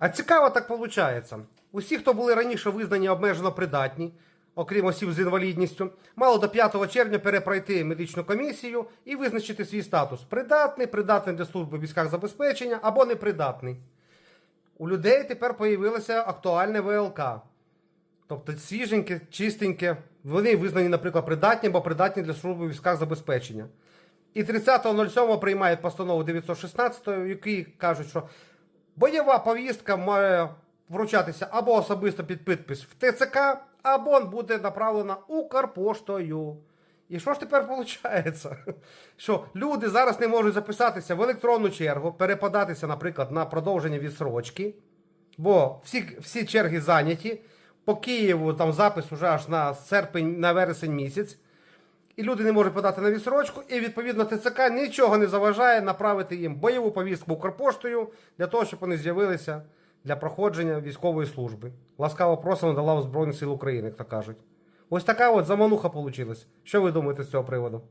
А цікаво так виходить. Усі, хто були раніше визнані обмежено придатні, окрім осіб з інвалідністю, мало до 5 червня перепройти медичну комісію і визначити свій статус: придатний, придатний для служби в забезпечення або непридатний. У людей тепер появилося актуальне ВЛК. Тобто свіженьке, чистеньке. Вони визнані, наприклад, придатні або придатні для служби в забезпечення. І 30.07 приймають постанову 916, в якій кажуть, що бойова повістка має вручатися або особисто під підпис в ТЦК, або буде направлена Укрпоштою. І що ж тепер виходить? Що люди зараз не можуть записатися в електронну чергу, переподатися, наприклад, на продовження відсрочки, бо всі, всі черги зайняті. По Києву там запис вже аж на серпень, на вересень місяць. І люди не можуть подати на відсрочку, і відповідно ТЦК нічого не заважає направити їм бойову повістку Укрпоштою для того, щоб вони з'явилися для проходження військової служби. Ласкаво просимо до лав Збройних сил України, як то кажуть. Ось така от замануха вийшла. Що ви думаєте з цього приводу?